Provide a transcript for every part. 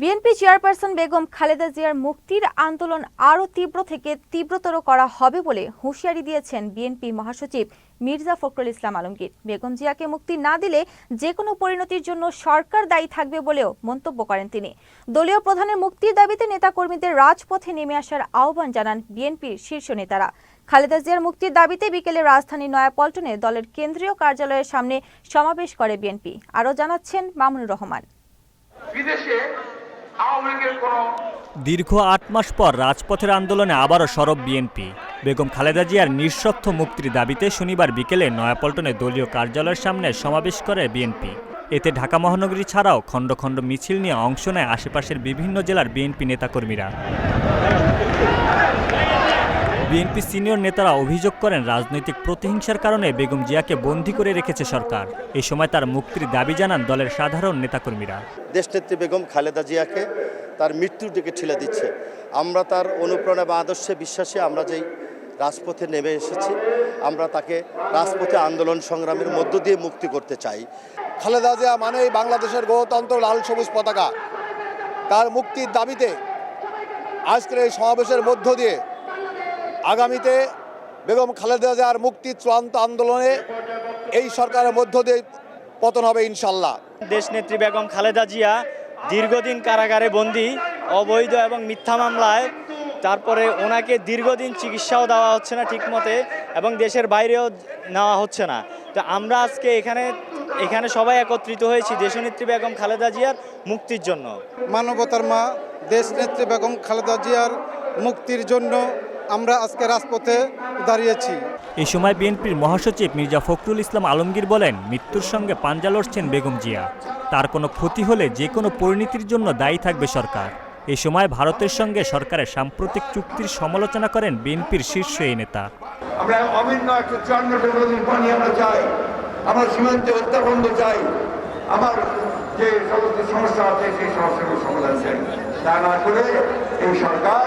BNP chairperson Begum Khaleda জিয়ার মুক্তির আন্দোলন আরও তীব্র থেকে তীব্রতর করা হবে বলে হুঁশিয়ারি দিয়েছেন বিএনপি মহাসচিব মির্জা ফখরুল ইসলাম আলমগীর। বেগম জিয়াকে মুক্তি না দিলে যে কোনো পরিণতির জন্য সরকার দায়ী থাকবে বলেও মন্তব্য করেন তিনি। দলীয় প্রধানের মুক্তির দাবিতে নেতাকর্মীদের রাজপথে নেমে আসার আহ্বান জানান বিএনপির শীর্ষ নেতারা। খালেদা জিয়ার মুক্তির দাবিতে বিকেলে রাজধানী নয়াপল্টনে দলের কেন্দ্রীয় কার্যালয়ের সামনে সমাবেশ করে বিএনপি। আরও জানাচ্ছেন মামুনুর রহমান। বিদেশে দীর্ঘ আট মাস পর রাজপথের আন্দোলনে আবারও সরব বিএনপি। বেগম খালেদা জিয়ার নিঃস্বর্থ মুক্তির দাবিতে শনিবার বিকেলে নয়াপল্টনে দলীয় কার্যালয়ের সামনে সমাবেশ করে বিএনপি। এতে ঢাকা মহানগরী ছাড়াও খণ্ড খণ্ড মিছিল নিয়ে অংশ নেয় আশেপাশের বিভিন্ন জেলার বিএনপি নেতাকর্মীরা। বিএনপি সিনিয়র নেতারা অভিযোগ করেন রাজনৈতিক প্রতিহিংসার কারণে বেগম জিয়াকে বন্দি করে রেখেছে সরকার। এ সময় তার মুক্তির দাবি জানান দলের সাধারণ নেতাকর্মীরা। দেশনেত্রী বেগম খালেদা জিয়াকে তার মৃত্যুর দিকে ঠেলে দিচ্ছে। আমরা তার অনুপ্রেরণা বা আদর্শে বিশ্বাসে আমরা যেই রাজপথে নেমে এসেছি আমরা তাকে রাজপথে আন্দোলন সংগ্রামের মধ্য দিয়ে মুক্তি করতে চাই। খালেদা জিয়া মানেই বাংলাদেশের গণতন্ত্র লাল সবুজ পতাকা। তার মুক্তির দাবিতে আজকের এই সমাবেশের মধ্য দিয়ে আগামীতে বেগম খালেদা জিয়ার মুক্তির চূড়ান্ত আন্দোলনে এই সরকারের মধ্য দিয়ে পতন হবে ইনশাল্লাহ দেশনেত্রী বেগম খালেদা জিয়া দীর্ঘদিন কারাগারে বন্দী অবৈধ এবং মিথ্যা মামলায় তারপরে ওনাকে দীর্ঘদিন চিকিৎসাও দেওয়া হচ্ছে না ঠিকমতে এবং দেশের বাইরেও নেওয়া হচ্ছে না। তো আমরা আজকে এখানে এখানে সবাই একত্রিত হয়েছি দেশনেত্রী বেগম খালেদা জিয়ার মুক্তির জন্য। মানবতার মা দেশ নেত্রী বেগম খালেদা জিয়ার মুক্তির জন্য আমরা আজকে রাজপথে দাঁড়িয়েছি। এ সময় বিএনপির মহাসচিব মির্জা ফখরুল ইসলাম আলমগীর বলেন মৃত্যুর সঙ্গে পাঞ্জা লড়ছেন বেগম জিয়া। তার কোনো ক্ষতি হলে যে কোনো পরিণতির জন্য দায়ী থাকবে সরকার। এ সময় ভারতের সঙ্গে সরকারের সাম্প্রতিক চুক্তির সমালোচনা করেন বিএনপির শীর্ষ এই নেতা। আমরা অভিন্ন একটা চন্দ্র নদীর পানি আমরা চাই আমরা সীমান্তে হত্যা চাই। আমার যে সমস্ত সমস্যা আছে সেই সমস্যাগুলো সমাধান চাই। তা না করে এই সরকার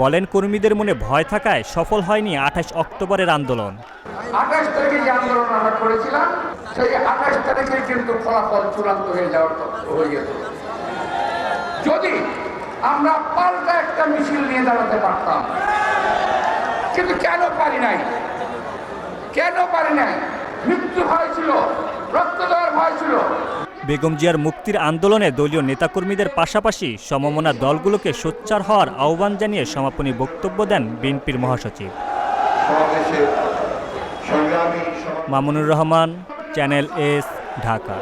বলেন, কর্মীদের মনে ভয় থাকায় সফল হয়নি আঠাশ অক্টোবরের আন্দোলন। আঠাশ তারিখে যে আন্দোলন আমরা করেছিলাম, সেই আঠাশ তারিখে কিন্তু ফলাফল চূড়ান্ত হয়ে যাওয়ার হয়ে যেত যদি আমরা পাল্টা একটা মিছিল নিয়ে দাঁড়াতে পারতাম, কিন্তু কেন পারি নাই? কেন পারি নাই? মৃত্যু ভয় ছিল রক্ত ভয় ছিল। বেগম জিয়ার মুক্তির আন্দোলনে দলীয় নেতাকর্মীদের পাশাপাশি সমমনা দলগুলোকে সোচ্চার হওয়ার আহ্বান জানিয়ে সমাপনী বক্তব্য দেন বিএনপির মহাসচিব। Mamunur Rahman channel S Dhaka.